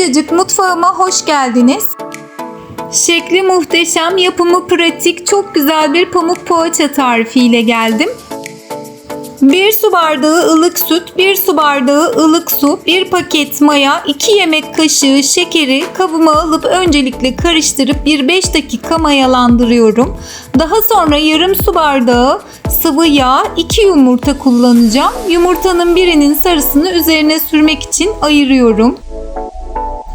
Sıcacık mutfağıma hoş geldiniz. Şekli muhteşem, yapımı pratik, çok güzel bir pamuk poğaça tarifiyle geldim. 1 su bardağı ılık süt, 1 su bardağı ılık su, 1 paket maya, 2 yemek kaşığı şekeri kabıma alıp öncelikle karıştırıp bir 5 dakika mayalandırıyorum. Daha sonra yarım su bardağı sıvı yağ, 2 yumurta kullanacağım. Yumurtanın birinin sarısını üzerine sürmek için ayırıyorum.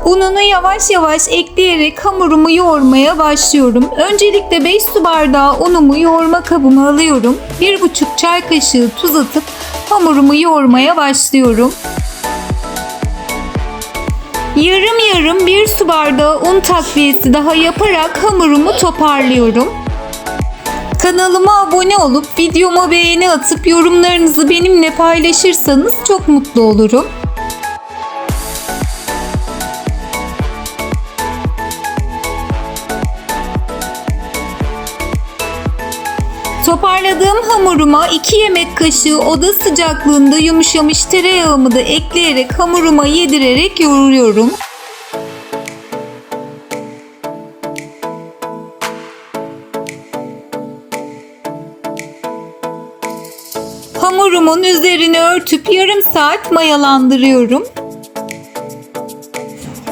Ununu yavaş yavaş ekleyerek hamurumu yoğurmaya başlıyorum. Öncelikle 5 su bardağı unumu yoğurma kabıma alıyorum. 1,5 çay kaşığı tuz atıp hamurumu yoğurmaya başlıyorum. Yarım yarım 1 su bardağı un takviyesi daha yaparak hamurumu toparlıyorum. Kanalıma abone olup videoma beğeni atıp yorumlarınızı benimle paylaşırsanız çok mutlu olurum. Toparladığım hamuruma 2 yemek kaşığı oda sıcaklığında yumuşamış tereyağımı da ekleyerek hamuruma yedirerek yoğuruyorum. Hamurumun üzerine örtüp yarım saat mayalandırıyorum.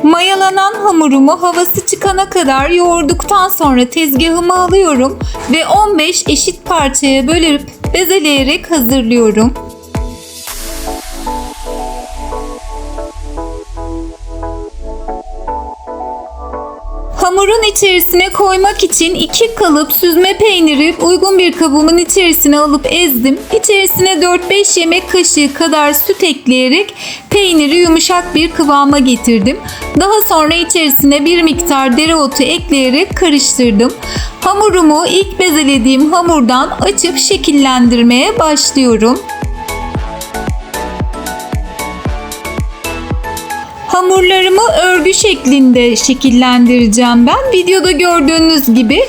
Mayalanan hamurumu havası çıkana kadar yoğurduktan sonra tezgahıma alıyorum ve 15 eşit parçaya bölüp bezeleyerek hazırlıyorum. Hamurun içerisine koymak için iki kalıp süzme peyniri uygun bir kabımın içerisine alıp ezdim. İçerisine 4-5 yemek kaşığı kadar süt ekleyerek peyniri yumuşak bir kıvama getirdim. Daha sonra içerisine bir miktar dereotu ekleyerek karıştırdım. Hamurumu ilk bezelediğim hamurdan açıp şekillendirmeye başlıyorum. Hamurlarımı örgü şeklinde şekillendireceğim ben. Videoda gördüğünüz gibi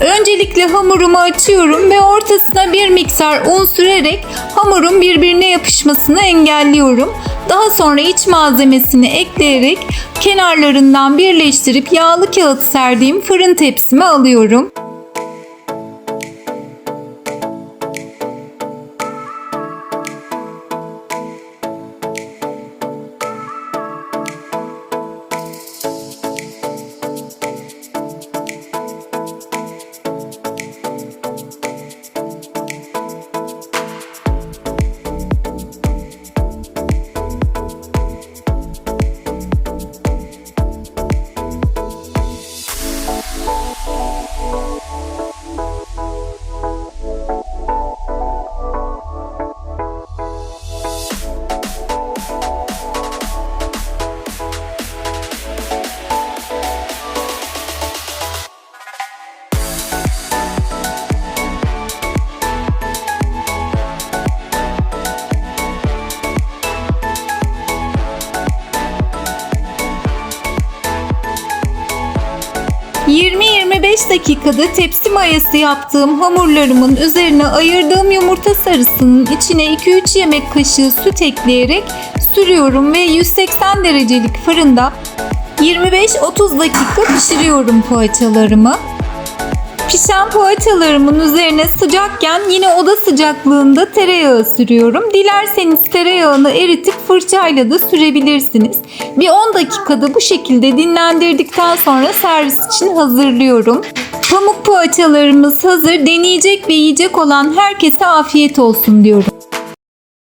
öncelikle hamurumu açıyorum ve ortasına bir miktar un sürerek hamurun birbirine yapışmasını engelliyorum. Daha sonra iç malzemesini ekleyerek kenarlarından birleştirip yağlı kağıt serdiğim fırın tepsime alıyorum. ...20-25 dakikada tepsi mayası yaptığım hamurlarımın üzerine ayırdığım yumurta sarısının içine 2-3 yemek kaşığı süt ekleyerek sürüyorum ve 180 derecelik fırında 25-30 dakika pişiriyorum poğaçalarımı. Pişen poğaçalarımın üzerine sıcakken yine oda sıcaklığında tereyağı sürüyorum. Dilerseniz tereyağını eritip fırçayla da sürebilirsiniz. Bir 10 dakikada bu şekilde dinlendirdikten sonra servis için hazırlıyorum. Pamuk poğaçalarımız hazır. Deneyecek ve yiyecek olan herkese afiyet olsun diyorum.